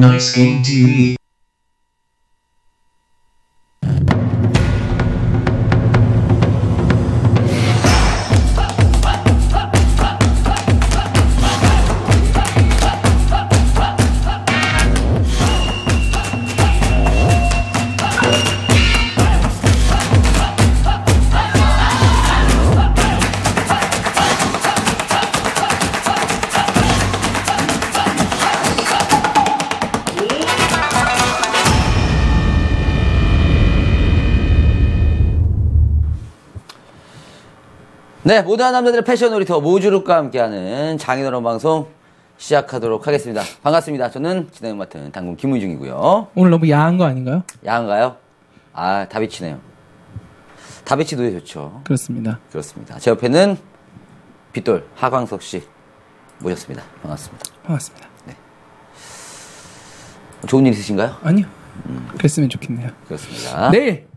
Nice Game TV. 네, 모든 남자들의 패션 놀이터 모주룩과 함께하는 장인어른 방송 시작하도록 하겠습니다. 반갑습니다. 저는 진행 맡은 당군 김우중이고요. 오늘 너무 야한 거 아닌가요? 야한가요? 아, 다비치네요. 다비치 노래 좋죠. 그렇습니다. 그렇습니다. 제 옆에는 빗돌 하광석 씨 모셨습니다. 반갑습니다. 반갑습니다. 좋은 일 있으신가요? 아니요. 그랬으면 좋겠네요. 그렇습니다. 내일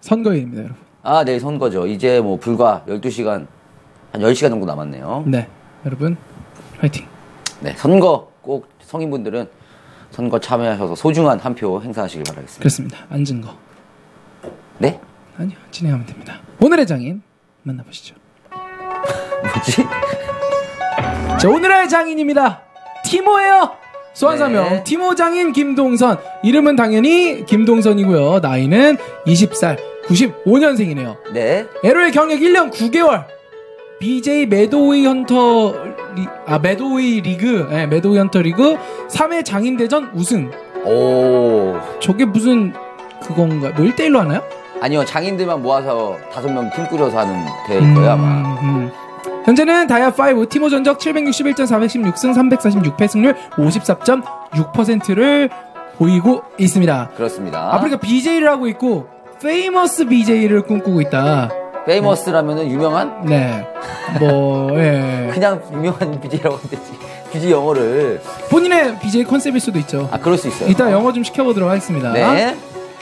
선거일입니다, 여러분. 아, 내일 선거죠. 이제 뭐 불과 12시간, 한 10시간 정도 남았네요. 네, 여러분 화이팅. 네, 선거 꼭 성인분들은 선거 참여하셔서 소중한 한 표 행사하시길 바라겠습니다. 그렇습니다. 앉은 거. 네? 아니요, 진행하면 됩니다. 오늘의 장인 만나보시죠. 뭐지? 자, 오늘의 장인입니다. 티모예요. 소환사명 네. 티모 장인 김동선. 이름은 당연히 김동선이고요. 나이는 20살, 95년생이네요. 네. LOL 경력 1년 9개월. BJ 매도웨이 헌터 리, 아 매도웨이 리그, 예, 매도웨이 헌터 리그 3회 장인 대전 우승. 오. 저게 무슨 그건가? 뭐 1대1로 하나요? 아니요, 장인들만 모아서 다섯 명 팀 꾸려서 하는 대회일 거예요, 아마. 음, 음. 현재는 다이아5 티모 전적 761점 416승 346패 승률 54.6%를 보이고 있습니다. 그렇습니다. 아프리카 BJ를 하고 있고 페이머스 BJ를 꿈꾸고 있다. 페이머스라면은 유명한? 네. 뭐 예. 그냥 유명한 BJ라고 하면 되지. BJ 영어를. 본인의 BJ 컨셉일 수도 있죠. 아, 그럴 수 있어요. 이따 영어 좀 시켜보도록 하겠습니다. 네.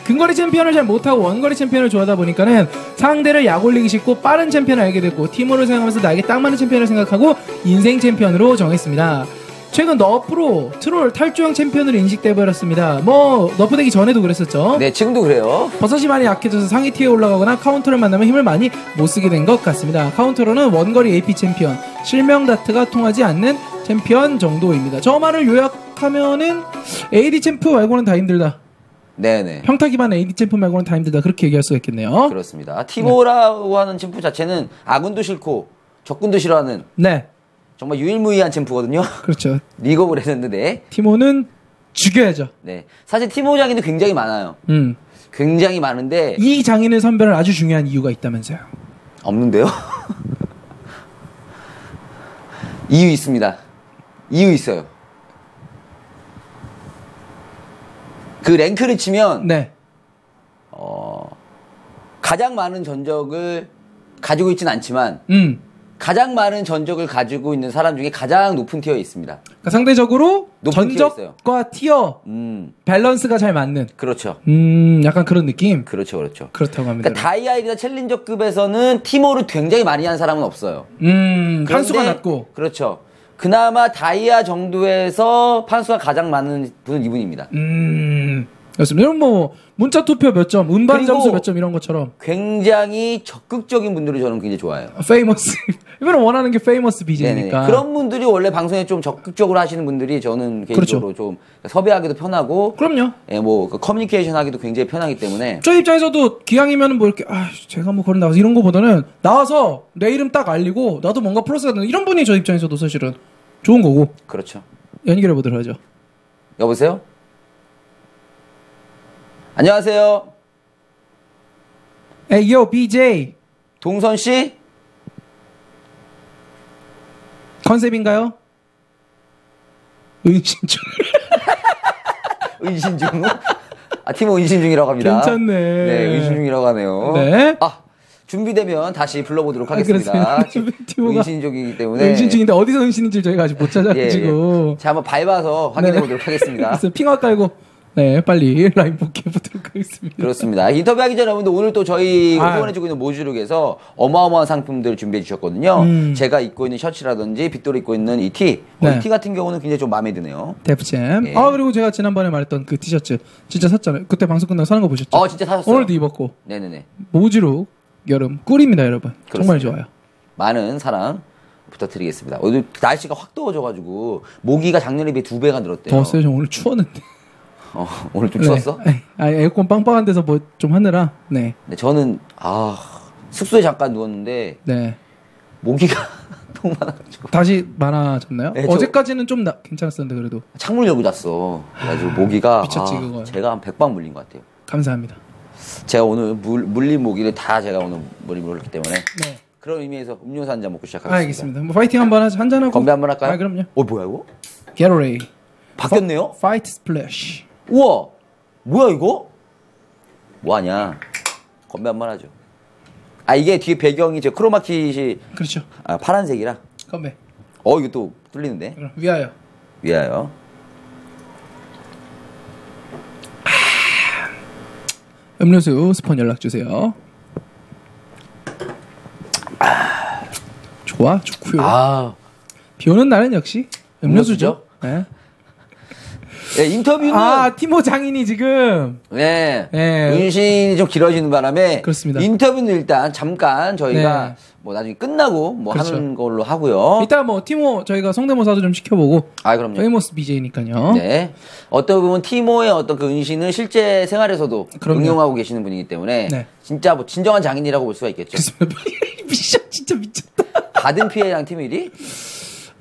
근거리 챔피언을 잘 못하고 원거리 챔피언을 좋아하다 보니까는 상대를 약 올리기 쉽고 빠른 챔피언을 알게 됐고 팀으로 생각하면서 나에게 딱 맞는 챔피언을 생각하고 인생 챔피언으로 정했습니다. 최근 너프로 트롤 탈주형 챔피언으로 인식돼 버렸습니다. 뭐 너프 되기 전에도 그랬었죠. 네, 지금도 그래요. 버섯이 많이 약해져서 상위 티에 올라가거나 카운터를 만나면 힘을 많이 못 쓰게 된 것 같습니다. 카운터로는 원거리 AP 챔피언, 실명 다트가 통하지 않는 챔피언 정도입니다. 저 말을 요약하면은 AD 챔프 말고는 다 힘들다. 네네. 평타 기반 AD 챔프 말고는 다 힘들다. 그렇게 얘기할 수가 있겠네요. 그렇습니다. 티모라고 하는 챔프 자체는 아군도 싫고 적군도 싫어하는 네, 정말 유일무이한 챔프거든요. 그렇죠. 리그 오브 레전드인데. 티모는 죽여야죠. 네. 사실 티모 장인도 굉장히 많아요. 음. 굉장히 많은데 이 장인을 선별할 아주 중요한 이유가 있다면서요. 없는데요? 이유 있습니다. 이유 있어요. 그 랭크를 치면 네. 가장 많은 전적을 가지고 있진 않지만 음. 가장 많은 전적을 가지고 있는 사람 중에 가장 높은 티어에 있습니다. 그러니까 상대적으로 높은 전적과 티어 음, 밸런스가 잘 맞는. 그렇죠. 음, 약간 그런 느낌. 그렇죠, 그렇죠. 그렇다고 합니다. 그러니까 다이아이나 챌린저급에서는 티모를 굉장히 많이 한 사람은 없어요. 음, 판수가 낮고. 그렇죠. 그나마 다이아 정도에서 판수가 가장 많은 분은 이분입니다. 음, 그렇습니다. 이런 뭐 문자 투표 몇 점, 그리고- 점수 몇 점 이런 것처럼 굉장히 적극적인 분들을 저는 굉장히 좋아해요. 페이머스. 이번에 원하는 게 페이머스. BJ니까. 그런 분들이 원래 방송에 좀 적극적으로 하시는 분들이 저는 개인적으로 좀 섭외하기도 편하고, 그렇죠. 그럼요. 예, 뭐, 그 커뮤니케이션 하기도 굉장히 편하기 때문에, 저 입장에서도 기왕이면 뭐 이렇게 아 제가 뭐 그런 나와서 이런 거보다는 나와서 내 이름 딱 알리고 나도 뭔가 플러스가 되는 이런 분이 저 입장에서도 사실은 좋은 거고 그렇죠. 연결해 보도록 하죠. 여보세요? 안녕하세요. Hey yo BJ 동선 씨? 컨셉인가요? 의심중 의신 중? 아, 팀원 의신 중이라고 합니다. 괜찮네. 네, 의신 중이라고 하네요. 네. 아, 준비되면 다시 불러보도록 아, 하겠습니다. 의신 중이기 때문에. 의심 중인데 어디서 의심인지 저희가 아직 못 예, 찾아가지고 예. 제가 한번 밟아서 확인해 네. 보도록 하겠습니다. 핑화 깔고 네 빨리 라인 복귀해 보도록 있습니다. 그렇습니다. 인터뷰하기 전에 여러분들 오늘 또 저희 아. 후원해주고 있는 모주룩에서 어마어마한 상품들을 준비해 주셨거든요. 음. 제가 입고 있는 셔츠라든지 빗돌이 입고 있는 이 티. 어, 네. 이티 같은 경우는 굉장히 좀 마음에 드네요. 데프챔. 예. 아 그리고 제가 지난번에 말했던 그 티셔츠 진짜 샀잖아요. 그때 방송 끝나고 사는 거 보셨죠? 어, 진짜 사셨어요? 오늘도 입었고 네네네. 모지룩 여름 꿀입니다, 여러분. 정말 그렇습니다. 좋아요. 많은 사랑 부탁드리겠습니다. 오늘 날씨가 확 더워져가지고 모기가 작년에 비해 두 배가 늘었대요. 더웠어요. 저 오늘 추웠는데. 어, 오늘 좀 추웠어? 네. 아, 에어컨 빵빵한 데서 뭐 좀 하느라. 네. 네, 저는 아 숙소에 잠깐 누웠는데 네. 모기가 너무 많아가지고 다시 많아졌나요? 네, 저- 어제까지는 좀 나, 괜찮았었는데 그래도 창문 열고 잤어. 그래가지고 모기가 미쳤지, 아, 그거. 제가 한 100방 물린 것 같아요. 감사합니다. 제가 오늘 물, 물린 모기를 다 제가 오늘 머리 물렸기 때문에 네. 그런 의미에서 음료수 한 잔 먹고 시작하겠습니다. 알겠습니다. 뭐 파이팅 한번 하자. 한잔 하고. 건배 한번 할까요? 아, 그럼요. 어 뭐야 이거? 바뀌었네요? 파이트 스플래시. 우와 뭐야 이거? 뭐하냐? 건배 한 번 하죠. 아 이게 뒤에 배경이 저 크로마키시 그렇죠. 아, 파란색이라 건배. 어 이거 또 뚫리는데 그럼 위하여. 위하여 음료수 스폰 연락 주세요. 좋아, 좋고요. 아 비 오는 날은 역시 음료수죠. 네. 네, 인터뷰는 아, 티모 장인이 지금 네. 네. 운신이 좀 길어지는 바람에 그렇습니다. 인터뷰는 일단 잠깐 저희가 네. 뭐 나중에 끝나고 뭐 그렇죠. 하는 걸로 하고요. 이따 뭐 티모 저희가 성대모사도 좀 시켜보고 아 그럼요. 페이머스 BJ니까요. 네. 어떤 부분 티모의 어떤 그 은신을 실제 생활에서도 그럼요. 응용하고 계시는 분이기 때문에 네. 진짜 뭐 진정한 장인이라고 볼 수가 있겠죠. 미션 진짜 미쳤다. 받은 피해량 팀일이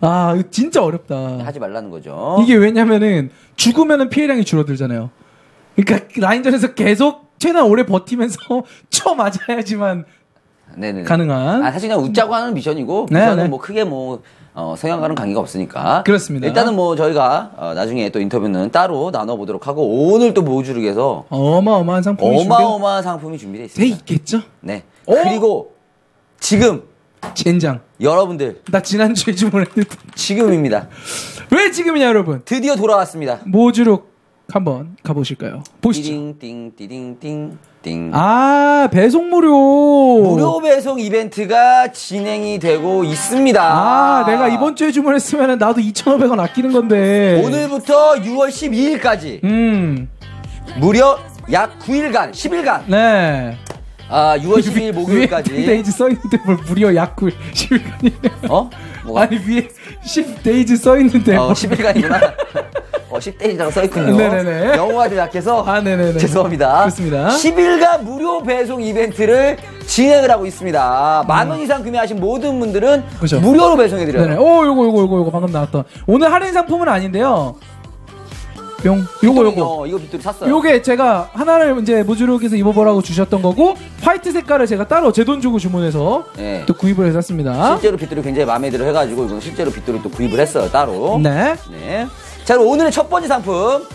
아, 이거 진짜 어렵다. 하지 말라는 거죠. 이게 왜냐면은 죽으면은 피해량이 줄어들잖아요. 그러니까 라인전에서 계속 최대한 오래 버티면서 쳐 맞아야지만 네네. 가능한. 아, 사실 그냥 웃자고 하는 미션이고 네, 미션은 네. 뭐 크게 뭐 어, 성향과는 관계가 없으니까. 그렇습니다. 일단은 뭐 저희가 어, 나중에 또 인터뷰는 따로 나눠보도록 하고 오늘 또 모주룩에서 어마어마한 상품이 준비돼 어마어마한 상품이 준비되어 있습니다. 있겠죠? 네. 어? 그리고 지금 젠장. 여러분들 나 지난주에 주문했는데 지금입니다. 왜 지금이냐 여러분? 드디어 돌아왔습니다. 모주룩 한번 가보실까요? 보시죠. 띠링 띵 띵 띵. 아 배송 무료. 무료 배송 이벤트가 진행이 되고 있습니다. 아 내가 이번 주에 주문했으면 나도 2,500원 아끼는 건데. 오늘부터 6월 12일까지 음. 무려 약 9일간, 10일간, 네. 아 6월 10일 목요일까지. 10데이즈 써있는데 뭘 무려 약구 10일간이냐. 어? 뭐가? 아니 위에 10데이즈 써있는데 어, 뭐- 10일간이구나. 어, 10대이라고 써있군요. 네네네. 영어가 좀 약해서. 아 네네네 죄송합니다. 그렇습니다 10일간 무료 배송 이벤트를 진행을 하고 있습니다. 만원 이상 구매하신 모든 분들은 음. 그죠. 무료로 배송해드려요. 네네. 오 요거 요거 요거 요거 방금 나왔던 오늘 할인 상품은 아닌데요 뿅 요거 요거 어, 이거 빗돌이 샀어요. 요게 제가 하나를 이제 모주룩에서 입어보라고 주셨던 거고 화이트 색깔을 제가 따로 제 돈 주고 주문해서 네. 또 구입을 해서 샀습니다 실제로 빗돌이 굉장히 마음에 들어 해가지고 이건 실제로 빗돌이 또 구입을 했어요 따로. 네 네. 자 그럼 오늘의 첫 번째 상품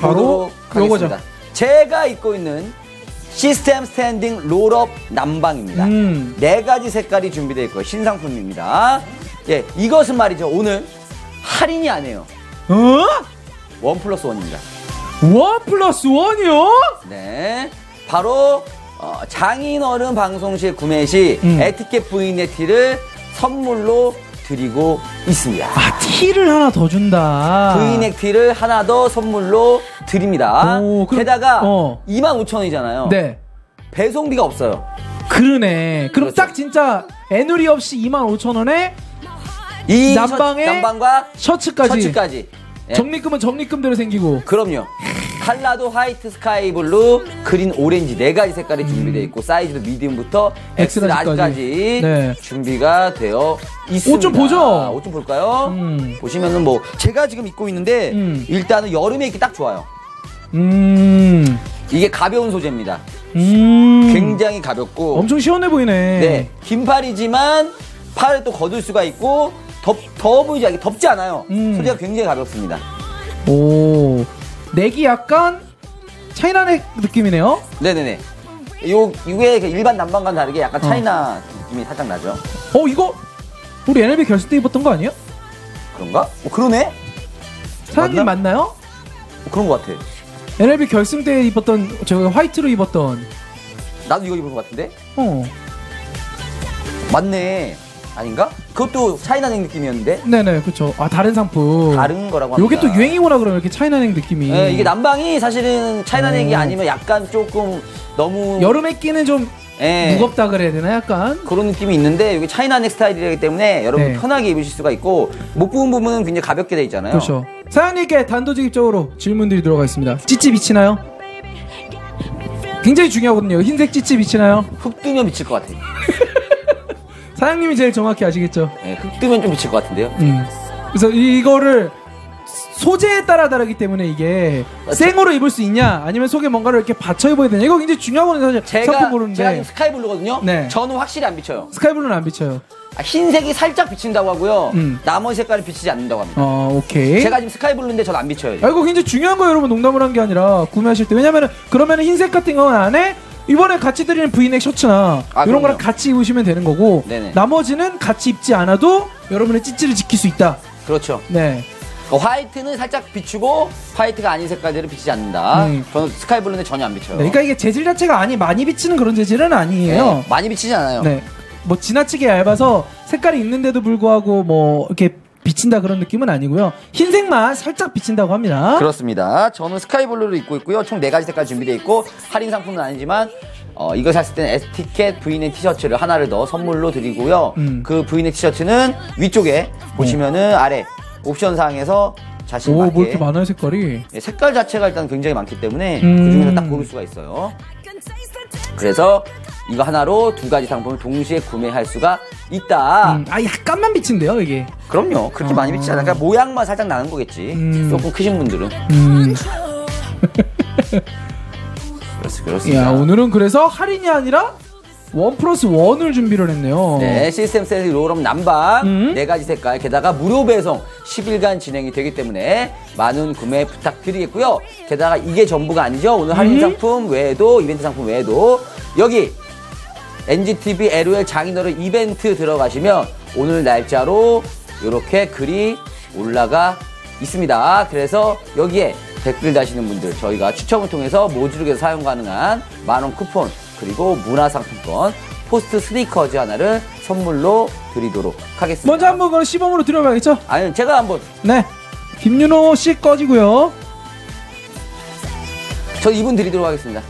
바로 요거죠. 제가 입고 있는 시스템 스탠딩 롤업 난방입니다. 음. 네 가지 색깔이 준비되어 있고 신상품입니다. 예, 이것은 말이죠. 오늘 할인이 아니에요. 어? 원 플러스 원입니다. 원 플러스 원이요? 네. 바로 어, 장인어른 방송실 구매 시 음. 에티켓 V넷 티를 선물로 드리고 있습니다. 아 티를 하나 더 준다 V넥 티를 하나 더 선물로 드립니다. 오, 그럼- 게다가 어. 25,000원이잖아요. 네 배송비가 없어요. 그러네 그럼 그렇죠. 딱 진짜 애누리 없이 25,000원에 이 난방에 셔- 난방과 셔츠까지, 셔츠까지. 예, 적립금은 적립금대로 생기고 그럼요. 칼라도 화이트 스카이 블루, 그린 오렌지 네 가지 색깔이 준비되어 있고 사이즈도 미디움부터 엑스. 라지까지 네. 준비가 되어 있습니다. 옷 좀 보죠. 옷 좀 볼까요? 음. 보시면은 뭐 제가 지금 입고 있는데 음. 일단은 여름에 입기 딱 좋아요. 음, 이게 가벼운 소재입니다. 음. 굉장히 가볍고 엄청 시원해 보이네. 네, 긴 팔이지만 팔을 또 거둘 수가 있고 덥, 더워 보이지 않게 덥지 않아요. 음. 소재가 굉장히 가볍습니다. 오, 넥이 약간 차이나 넥 느낌이네요. 네네네. 요, 이게 그 일반 난방과는 다르게 어. 약간 차이나 느낌이 살짝 나죠. 어, 이거 우리 NLB 결승 때 입었던 거 아니에요? 그런가? 어, 그러네? 사장님 맞나? 맞나 요? 어, 그런 것 같아. NLB 결승 때 입었던 저 화이트로 입었던 나도 이거 입은 것 같은데? 어 맞네. 아닌가? 그것도 차이나냉 느낌이었는데? 네네 그쵸 아 다른 상품 다른 거라고 합니다. 요게 또 유행이구나 그러면 이렇게 차이나냉 느낌이 예, 이게 남방이 사실은 차이나냉이 어. 아니면 약간 조금 너무 여름에 끼는 좀 예, 무겁다 그래야 되나 약간 그런 느낌이 있는데 이게 차이나넥 스타일이기 때문에 여러분 네. 편하게 입으실 수가 있고 목 부분 부분은 굉장히 가볍게 돼 있잖아요. 그렇죠 사장님께 단도직입적으로 질문들이 들어가 있습니다 찌찌 비치나요? 굉장히 중요하거든요 흰색 찌찌 비치나요? 흙 뜨면 비칠 것 같아요. 사장님이 제일 정확히 아시겠죠 예, 흙 뜨면 좀 비칠 것 같은데요. 음. 그래서 이거를 소재에 따라 다르기 때문에 이게 맞죠. 생으로 입을 수 있냐 아니면 속에 뭔가를 이렇게 받쳐 입어야 되냐 이거 굉장히 중요하거든요 사실 제가 상품 고르는데 제가 지금 스카이블루거든요. 네. 저는 확실히 안 비쳐요. 스카이블루는 안 비쳐요 아, 흰색이 살짝 비친다고 하고요. 음. 나머지 색깔이 비치지 않는다고 합니다. 어 오케이 제가 지금 스카이블루인데 저는 안 비쳐요. 아 이거 굉장히 중요한 거예요 여러분 농담을 한 게 아니라 구매하실 때 왜냐면은 그러면은 흰색 같은 거 안에 이번에 같이 드리는 브이넥 셔츠나 아, 이런 그럼요. 거랑 같이 입으시면 되는 거고 네네. 나머지는 같이 입지 않아도 여러분의 찌찌를 지킬 수 있다 그렇죠. 네 어, 화이트는 살짝 비추고 화이트가 아닌 색깔들은 비치지 않는다. 음. 저는 스카이블루인데 전혀 안 비쳐요. 네, 그러니까 이게 재질 자체가 아니 많이 비치는 그런 재질은 아니에요 네, 많이 비치지 않아요. 네. 뭐 지나치게 얇아서 색깔이 있는데도 불구하고 뭐 이렇게 비친다 그런 느낌은 아니고요. 흰색만 살짝 비친다고 합니다. 그렇습니다. 저는 스카이블루를 입고 있고요. 총 네 가지 색깔 준비되어 있고 할인 상품은 아니지만 어, 이거 샀을 때는 에스티켓 브이넥 티셔츠를 하나를 더 선물로 드리고요. 음. 그 브이넥 티셔츠는 위쪽에 보시면은 아래 옵션 사항에서 자신 오, 맞게 뭐 이렇게 많아요, 색깔이. 예, 색깔 자체가 일단 굉장히 많기 때문에 음. 그 중에서 딱 고를 수가 있어요. 그래서 이거 하나로 두 가지 상품을 동시에 구매할 수가 있다. 음, 아, 약간만 비친대요, 이게. 그럼요. 그렇게 많이 비치지 않아요. 그러니까 모양만 살짝 나는 거겠지. 음. 조금 크신 분들은. 음. 그렇습니다. 그렇습니다. 야, 오늘은 그래서 할인이 아니라 원 플러스 원을 준비를 했네요. 네, 시스템 세트 롤업 남방 음. 네 가지 색깔 게다가 무료 배송 10일간 진행이 되기 때문에 많은 구매 부탁드리겠고요. 게다가 이게 전부가 아니죠. 오늘 할인 음. 상품 외에도 이벤트 상품 외에도 여기 NGTV LOL 장인어른 이벤트 들어가시면 오늘 날짜로 이렇게 글이 올라가 있습니다. 그래서 여기에 댓글 다시는 분들 저희가 추첨을 통해서 모주룩에서 사용 가능한 만원 쿠폰 그리고 문화상품권 포스트 스니커즈 하나를 선물로 드리도록 하겠습니다. 먼저 한번 그럼 시범으로 들어봐야겠죠? 아니 제가 한번 네. 김윤호 씨 꺼지고요. 저 이분 드리도록 하겠습니다.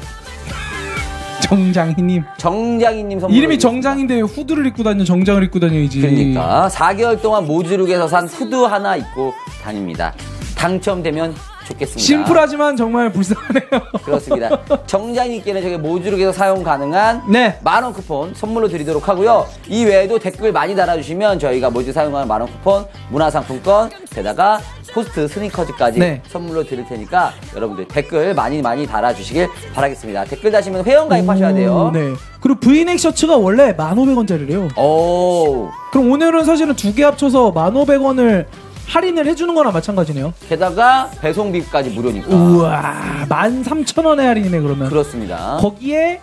정장희님. 정장희님 선물 이름이 정장인데 왜 후드를 입고 다니는 정장을 입고 다녀야지. 그러니까 4개월 동안 모주룩에서 산 후드 하나 입고 다닙니다. 당첨되면 좋겠습니다. 심플하지만 정말 불쌍하네요. 그렇습니다. 정장님께는 저기 모주룩에서 사용 가능한 네. 만원 쿠폰 선물로 드리도록 하고요. 이 외에도 댓글 많이 달아주시면 저희가 모주 사용하는 만원 쿠폰, 문화상품권, 게다가 포스트 스니커즈까지 네. 선물로 드릴 테니까 여러분들 댓글 많이 많이 달아주시길 바라겠습니다. 댓글 다시면 회원 가입하셔야 돼요. 오, 네. 그리고 브이넥 셔츠가 원래 1,500원짜리래요. 오. 그럼 오늘은 사실은 두 개 합쳐서 1,500원을 할인을 해주는 거나 마찬가지네요. 게다가 배송비까지 무료니까. 우와, 13,000원의 할인이네, 그러면. 그렇습니다. 거기에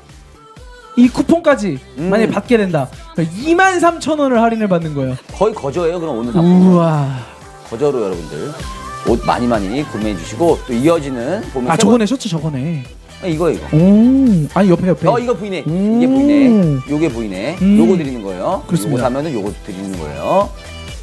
이 쿠폰까지 음. 만약에 받게 된다. 23,000원을 할인을 받는 거예요. 거의 거저예요. 그럼 오늘 상품. 우와. 거저로 여러분들 옷 많이 많이 구매해 주시고 또 이어지는 보면 아, 세 저거네, 셔츠 저거네. 번- 이거 이거. 오. 아니, 옆에, 옆에. 어 이거 보이네. 음. 이게 보이네. 요게 보이네. 음. 요거 드리는 거예요. 그렇습니다. 요거 사면은 요거 드리는 거예요.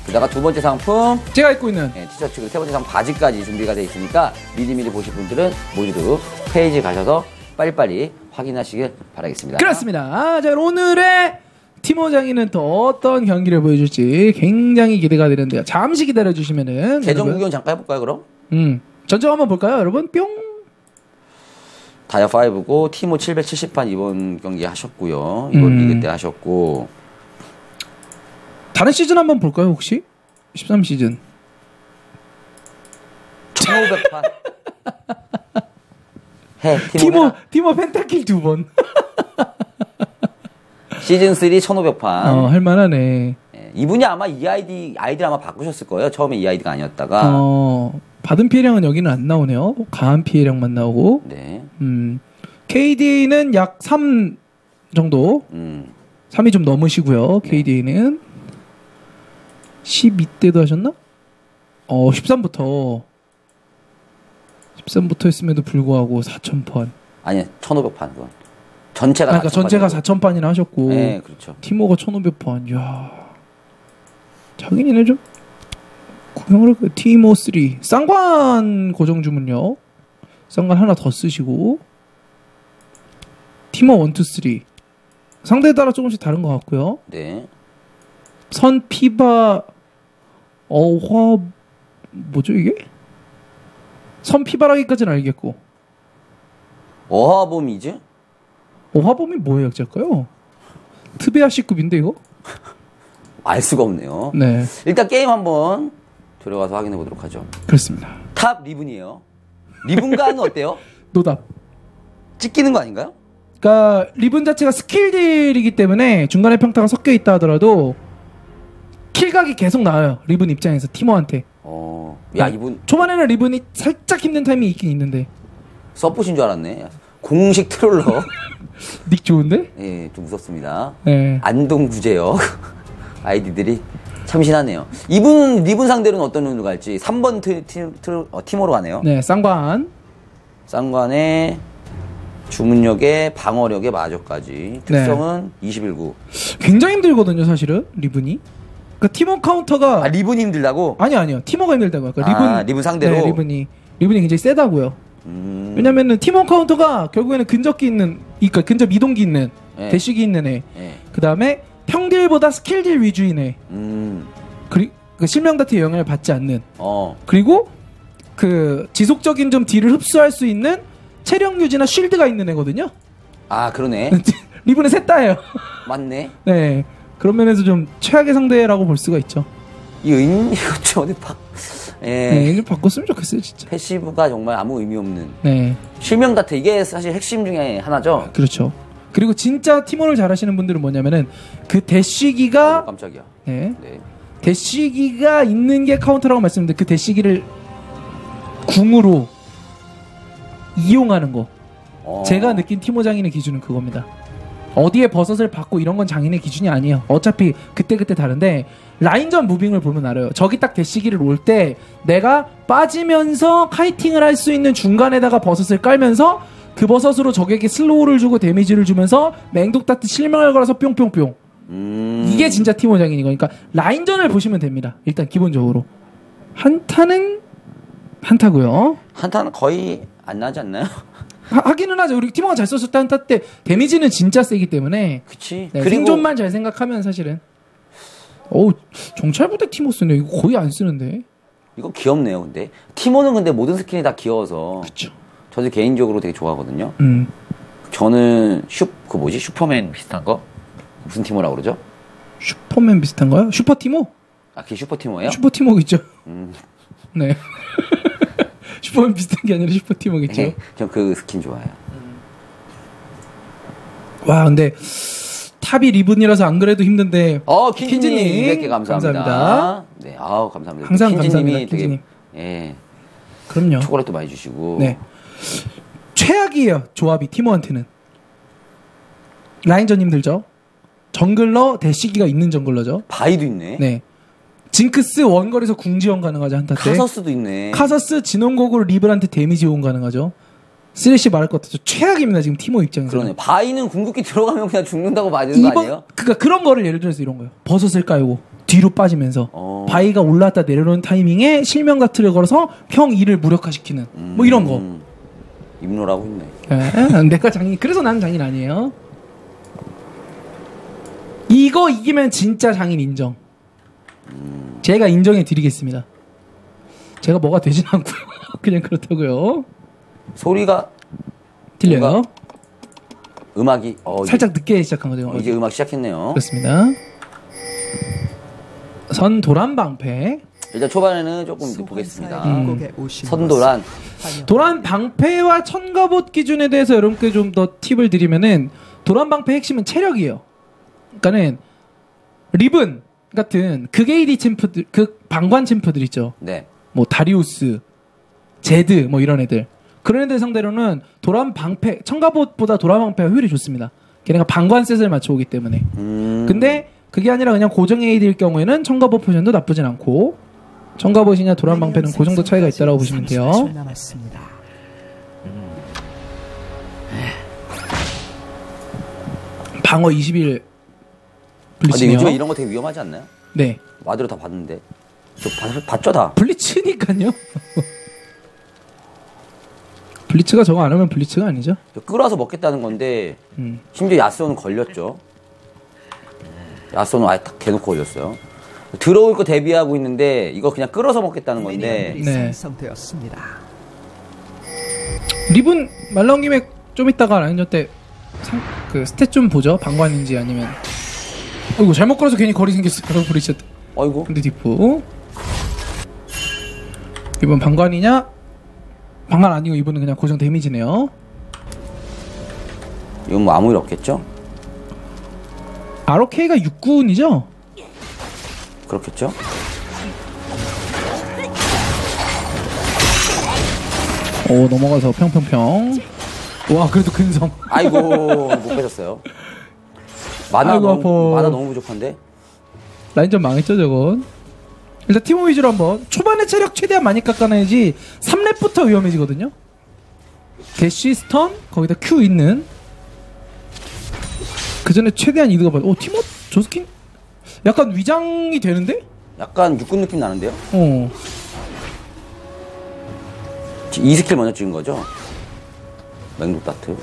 게다가 두 번째 상품 제가 입고 있는 네, 티셔츠 그리고 세 번째 상품 바지까지 준비가 되어 있으니까 미리미리 보실 분들은 모두 페이지 가셔서 빨리빨리 확인하시길 바라겠습니다. 그렇습니다. 아, 자, 오늘의 티모 장이는 또 어떤 경기를 보여줄지 굉장히 기대가 되는데요. 잠시 기다려주시면은. 여러분, 구경 잠깐 해볼까요 그럼? 음. 전적 한번 볼까요, 여러분? 뿅. 다이아 5고 티모 770판 이번 경기 하셨고요. 이번 음. 리그 때 하셨고 다른 시즌 한번 볼까요, 혹시? 13 시즌. 1500판 해 티모, 티모, 펜타킬 두 번. 시즌 3 1500판 어, 할 만하네. 예, 이분이 아마 이 아이디 아이디를 아마 바꾸셨을 거예요. 처음에 이 아이디가 아니었다가 어, 받은 피해량은 여기는 안 나오네요. 강한 피해량만 나오고. 네, 음. KD는 약 3 정도. 음, 3이 좀 넘으시고요. KD는 12대도 하셨나? 어, 13부터 13부터 했음에도 불구하고 4,000판. 아니 1,500판 그건. 전체가 그러니까 4,000 전체가 판이고. 4,000판이나 하셨고 네, 그렇죠. 티모가 1,500판. 야. 자기네는 좀 구경을 할까요? 티모 3. 쌍관 고정 주문력. 쌍관 하나 더 쓰시고 티모 1, 2, 3. 상대에 따라 조금씩 다른 것 같고요. 네. 선 피바 어화 뭐죠 이게? 선 피바라기까지는 알겠고 어화범이지? 어화범이 뭐의 약자일까요? 트베아시급인데 이거? 알 수가 없네요. 네 일단 게임 한번 들어가서 확인해 보도록 하죠. 그렇습니다. 탑 리븐이에요. 리븐과는 어때요? 노답. 찍히는 거 아닌가요? 그러니까 리븐 자체가 스킬딜이기 때문에 중간에 평타가 섞여 있다 하더라도 킬각이 계속 나와요. 리븐 입장에서 티모한테. 어, 야 이분 초반에는 리븐이 살짝 힘든 타임이 있긴 있는데 서폿인 줄 알았네. 공식 트롤러. 닉 좋은데? 예, 좀 무섭습니다. 네. 안동 구제역 아이디들이 참신하네요. 이분 리븐 상대로는 어떤 룬을 갈지 3번 트, 티, 트, 어, 팀으로 가네요. 네 쌍관. 쌍관의 주문력에 방어력에 마저까지 특성은 21구. 굉장히 힘들거든요, 사실은 리븐이. 그러니까 팀원 카운터가 아 리븐이 힘들다고? 아니 아니요, 티모가 힘들다고요. 그러니까 아, 리븐 리븐 상대로? 네, 리븐이 리븐이 굉장히 세다고요. 음, 왜냐면은 팀원 카운터가 결국에는 근접기 있는, 그러니까 근접 이동기 있는, 네. 대시기 있는 애. 예. 그 다음에 평딜보다 스킬딜 위주인 애. 음, 그리 그 실명 다트 영향을 받지 않는. 어, 그리고 그 지속적인 좀 딜을 흡수할 수 있는 체력 유지나 쉴드가 있는 애거든요. 아 그러네. 리븐은 셋 다예요. 맞네. 네. 그런 면에서 좀 최악의 상대라고 볼 수가 있죠. 이 은, 이거 좀 어디 박, 예. 네, 좀 바꿨으면 좋겠어요, 진짜. 패시브가 정말 아무 의미 없는. 네, 실명 다트 이게 사실 핵심 중에 하나죠? 그렇죠. 그리고 진짜 팀원을 잘하시는 분들은 뭐냐면은 그 어, 대시기가 깜짝이야. 네, 네. 대시기가 있는 게 카운터라고 말씀드렸는데 그 대시기를 궁으로 이용하는 거. 어. 제가 느낀 티모 장인의 기준은 그겁니다. 어디에 버섯을 받고 이런 건 장인의 기준이 아니에요. 어차피 그때 그때 다른데 라인전 무빙을 보면 알아요. 저기 딱 대시기를 올 때 내가 빠지면서 카이팅을 할 수 있는 중간에다가 버섯을 깔면서 그 버섯으로 적에게 슬로우를 주고 데미지를 주면서 맹독다트 실명을 걸어서 뿅뿅뿅. 음. 이게 진짜 티모 장인인 거니까 라인전을 보시면 됩니다. 일단 기본적으로 한타는 한타고요. 한타는 거의 안 나지 않나요? 하, 하기는 하죠. 우리 티모가 잘 썼을 때 한타 때 데미지는 진짜 세기 때문에 그치. 네, 그리고 생존만 잘 생각하면 사실은 어우 정찰부대 티모 쓰네. 이거 거의 안 쓰는데. 이거 귀엽네요, 근데. 티모는 근데 모든 스킨이 다 귀여워서 그렇죠. 저도 개인적으로 되게 좋아하거든요. 음. 저는 슈, 그 뭐지? 슈퍼맨 비슷한 거? 무슨 티모라고 그러죠? 슈퍼맨 비슷한 거요? 슈퍼 티모? 아, 그게 슈퍼 티모예요? 슈퍼 티모 있죠. 음. 네. 슈퍼맨 비슷한 게 아니라 슈퍼 티모겠죠. 네, 전그 스킨 좋아해요. 와 근데 탑이 리븐이라서 안 그래도 힘든데 어, 킨지님, 200개 감사합니다. 감사합니다. 네, 아우, 감사합니다. 항상 감사합니다, 되게, 킨지님. 예, 그럼요. 초콜릿도 많이 주시고. 네. 최악이에요. 조합이 티모한테는. 라인전 힘들죠. 정글러 대시기가 있는 정글러죠. 바이도 있네. 네. 징크스 원거리에서 궁지원 가능하죠 한타 때. 카서스도 있네. 카서스 진원곡으로 리블한테 데미지 온 가능하죠. 쓰레쉬 말할 것 같아서 최악입니다 지금 티모 입장에서. 그러네. 바이는 궁극기 들어가면 그냥 죽는다고 봐야 되는 거 아니에요? 그니까 그런 거를 예를 들어서 이런 거예요. 버섯을 깔고 뒤로 빠지면서 어. 바위가 올라왔다 내려오는 타이밍에 실명 같트를 걸어서 형 일을 무력화시키는 뭐 이런 거. 음, 입노라고 있네. 예, 내가 장인 그래서 나는 장인 아니에요. 이거 이기면 진짜 장인 인정. 제가 인정해 드리겠습니다. 제가 뭐가 되진 않고요. 그냥 그렇다고요. 소리가 들려요? 뭔가 음악이 어, 살짝 늦게 시작한 거죠. 이제, 어, 이제 음악 시작했네요. 그렇습니다. 선 도란 방패. 일단 초반에는 조금 보겠습니다. 음. 선도란 도란 방패와 천가봇 기준에 대해서 여러분께 좀 더 팁을 드리면은 도란 방패 핵심은 체력이에요. 그러니까는 리븐 같은 극AD 챔프들, 극 방관 챔프들 있죠. 네. 뭐 다리우스, 제드 뭐 이런 애들. 그런 애들 상대로는 도란 방패, 천가봇보다 도란 방패가 효율이 좋습니다. 걔네가 방관 셋을 맞춰오기 때문에. 음, 근데 그게 아니라 그냥 고정 AD일 경우에는 청가봇 포션도 나쁘진 않고 청가봇이냐 도란 방패는 그 정도 차이가 있다라고 보시면 돼요. 방어 20일 아, 근데 블리츠네요. 요즘에 이런 거 되게 위험하지 않나요? 네. 와드로 다 봤는데. 저 봤, 봤죠 다? 블리츠니까요. 블리츠가 저거 안 하면 블리츠가 아니죠. 저 끌어서 먹겠다는 건데 음. 심지어 야스오는 걸렸죠. 야스오는 아예 딱 대놓고 걸렸어요. 들어올 거 대비하고 있는데 이거 그냥 끌어서 먹겠다는 건데 네. 생성되었습니다. 립은 말 나온 김에 좀 이따가 라인전 때 상, 그 스탯 좀 보죠. 방관인지 아니면 어 이구 잘못 걸어서 괜히 거리 생겼어요. 브리츠 어이구 근데 디프 이번 방관이냐? 방관 아니고 이번은 그냥 고정 데미지네요. 이건 뭐 아무 일 없겠죠? ROK가 6군이죠? 그렇겠죠? 오 넘어가서 평평평. 와 그래도 근성. 아이고 못 빼셨어요. 만화 아이고, 너무 아파. 만화 너무 부족한데 라인전 망했죠 저건. 일단 팀워 위주로 한번 초반에 체력 최대한 많이 깎아내야지 3렙부터 위험해지거든요. 대쉬 스턴 거기다 Q 있는 그 전에 최대한 이득을 받. 오 팀워 저 스킨 약간 위장이 되는데? 약간 육군 느낌 나는데요? 어. 이 스킬 먼저 찍은 거죠? 맹독 다트.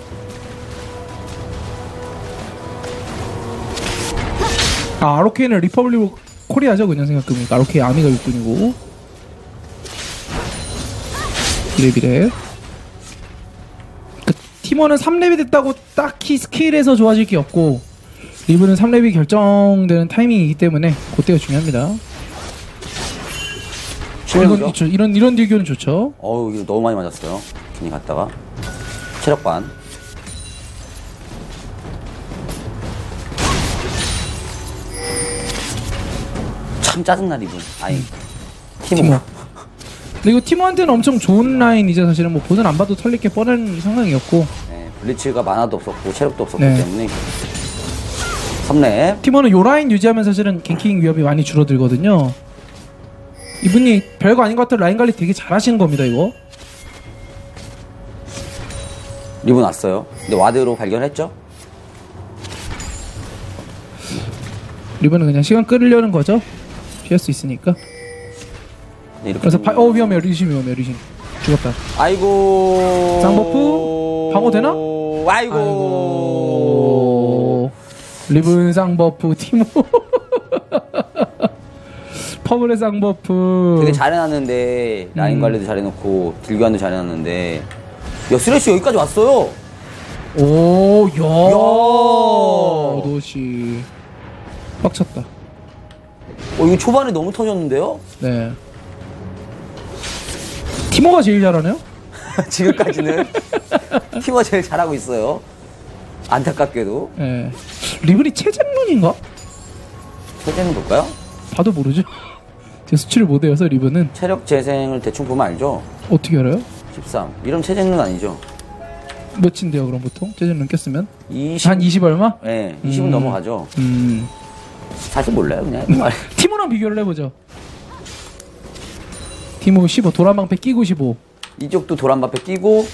아 ROK는 리퍼블릭 코리아죠? 그냥 생각해보니까. ROK 아미가 육군이고. 비례비례. 그 팀원은 3렙이 됐다고 딱히 스킬에서 좋아질 게 없고 리브는 3렙이 결정되는 타이밍이기 때문에 그때가 중요합니다. 이건. 이런 이런 딜교는 좋죠. 어우 이거 너무 많이 맞았어요. 괜히 갔다가. 체력 반. 참 짜증나 이분. 아니 티모. 근데 이거 팀원한테는 엄청 좋은 라인이죠 사실은 뭐 보는 안 봐도 털릴 게 뻔한 상황이었고 네, 블리츠가 만화도 없었고 체력도 없었기 네. 때문에 3렙 팀원은 요 라인 유지하면 사실은 갱킹 위협이 많이 줄어들거든요. 이분이 별거 아닌 것 같아 라인 관리 되게 잘하시는 겁니다 이거. 리본 왔어요. 근데 와드로 발견했죠? 리브는 그냥 시간 끌으려는 거죠. 피할 수 있으니까. 네, 이렇게 그래서 파, 어 위험해요 리신 위험해요 리신. 죽었다. 아이고. 쌍버프? 방어 되나? 아이고. 아이고. 리븐 쌍버프 티모. 퍼블의 쌍버프. 되게 잘해놨는데 라인 음. 관리도 잘해놓고 딜교환도 잘해놨는데 야 쓰레쉬 여기까지 왔어요. 오, 야. 야. 도시. 빡쳤다. 어 이거 초반에 너무 터졌는데요? 네. 티모가 제일 잘하네요. 지금까지는 팀워 제일 잘하고 있어요. 안타깝게도 네. 리븐이 체잼룬인가? 세제는 볼까요? 봐도 모르죠. 제가 수치를 못 외워서 리븐은 체력 재생을 대충 보면 알죠? 어떻게 알아요? 13. 이름 체제는 아니죠? 몇인데요 그럼 보통? 체잼룬 꼈으면 20. 한 20 얼마? 네, 20은 음. 넘어가죠. 음. 사실 몰라요, 그냥. 티모랑 비교를 해보죠. 티모 15 도란 방패 끼고 15. 이쪽도 도란밥에 끼고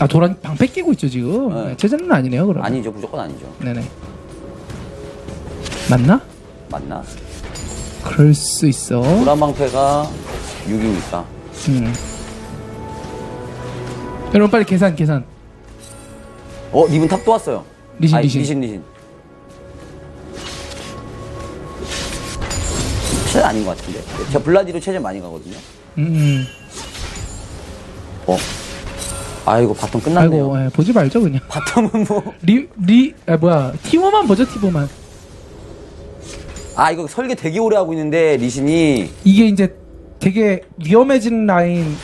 아 도란 방패 끼고 있죠 지금. 네. 네. 체잼룬 아니네요 그럼. 아니죠, 무조건 아니죠. 네네. 맞나? 맞나? 그럴 수 있어. 도란 방패가 6이니까. 음. 여러분 빨리 계산 계산. 어, 니분 탑또 왔어요. 리신, 리신. 리신, 리신. 체제 아닌 것 같은데. 제가 블라디로 체제 많이 가거든요. 음, 음. 어. 아이고, 바텀 끝났네요. 아이고 예, 보지 말죠 그냥. 바텀은 뭐. 리, 리, 아, 뭐야. 티모만 보죠, 티모만. 아, 이거 설계 되게 오래 하고 있는데, 리신이. 이게 이제 되게 위험해진 라인